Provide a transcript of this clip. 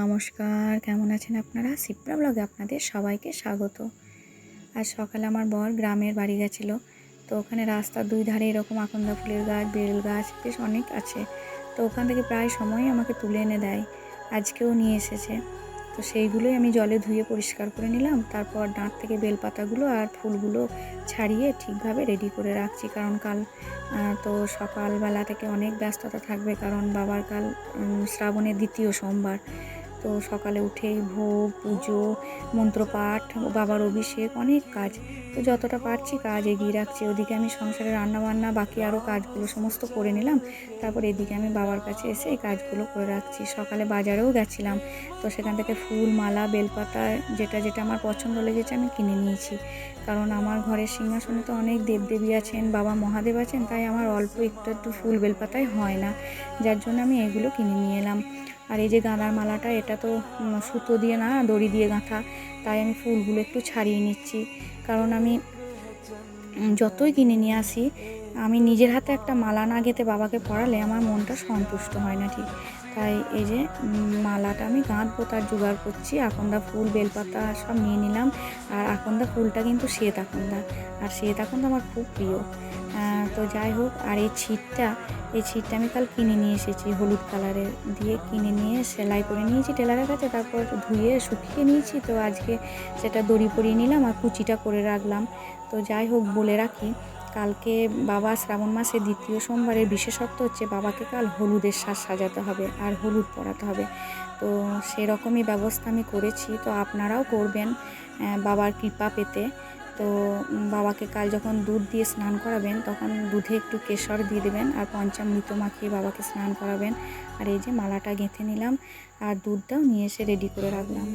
নমস্কার, কেমন আছেন আপনারা? সিপ্রা ব্লগে আপনাদের সবাইকে স্বাগত। আজ সকালে আমার বর গ্রামের বাড়ি গেছিল, তো ওখানে রাস্তার দুই ধারে এরকম আকন্দা ফুলের গাছ বেল গাছ, বেশ অনেক আছে। তো ওখান থেকে প্রায় সময়ই আমাকে তুলে এনে দেয়, আজকেও নিয়ে এসেছে। তো সেইগুলোই আমি জলে ধুয়ে পরিষ্কার করে নিলাম, তারপর ডাঁট থেকে বেলপাতাগুলো আর ফুলগুলো ছাড়িয়ে ঠিকভাবে রেডি করে রাখছি। কারণ কাল তো সকালবেলা থেকে অনেক ব্যস্ততা থাকবে, কারণ বাবার কাল শ্রাবণের দ্বিতীয় সোমবার। তো সকালে উঠেই ভোগ, পুজো, মন্ত্রপাঠ, বাবার অভিষেক, অনেক কাজ। তো যতটা পারছি কাজ এগিয়ে রাখছি। ওদিকে আমি সংসারে রান্না বান্না বাকি আরও কাজগুলো সমস্ত করে নিলাম। তারপর এদিকে আমি বাবার কাছে এসে এই কাজগুলো করে রাখছি। সকালে বাজারেও গেছিলাম। তো সেখান থেকে ফুল, মালা, বেলপাতা, যেটা যেটা আমার পছন্দ লেগেছে আমি কিনে নিয়েছি। কারণ আমার ঘরের সিংহাসনে তো অনেক দেবদেবী আছেন, বাবা মহাদেব আছেন, তাই আমার অল্প একটু একটু ফুল বেলপাতায় হয় না। যার জন্য আমি এগুলো কিনে নিয়ে এলাম। আর এই যে গাঁদার মালাটা, এটা তো সুতো দিয়ে না, দড়ি দিয়ে গাঁথা। তাই আমি ফুলগুলো একটু ছাড়িয়ে নিচ্ছি। কারণ আমি যতই কিনে নিয়ে আসি, আমি নিজের হাতে একটা মালা না গেঁথে বাবাকে পড়ালে আমার মনটা সন্তুষ্ট হয় না ঠিক। তাই এই যে মালাটা আমি গাঁথবো, তার জোগাড় করছি। আকন্দা ফুল, বেলপাতা সব নিয়ে নিলাম। আর আকন্দা ফুলটা কিন্তু শ্বেত আকন্দা। আর শ্বেত আকন্দা আমার খুব প্রিয়। তো যাই হোক, আর এই ছিটটা এই ছিটটা আমি কাল কিনে নিয়ে এসেছি, হলুদ কালারের দিয়ে কিনে নিয়ে সেলাই করে নিয়েছি টেলারের কাছে তারপর ধুয়ে শুকিয়ে নিয়েছি। তো আজকে সেটা দড়ি পরিয়ে নিলাম আর কুচিটা করে রাখলাম। তো যাই হোক, বলে রাখি, কালকে বাবা শ্রাবণ মাসে দ্বিতীয় সোমবারের বিশেষত্ব হচ্ছে বাবাকে কাল হলুদের সাজ সাজাতে হবে আর হলুদ পরাতে হবে। তো সেরকমই ব্যবস্থা আমি করেছি, তো আপনারাও করবেন বাবার কৃপা পেতে। তো বাবাকে কাল যখন দুধ দিয়ে স্নান করাবেন, তখন দুধে একটু কেশর দিয়ে দেবেন আর পঞ্চামৃত মাখিয়ে বাবাকে স্নান করাবেন। আর এই যে মালাটা গেঁথে নিলাম আর দুধটাও নিয়ে এসে রেডি করে রাখলাম।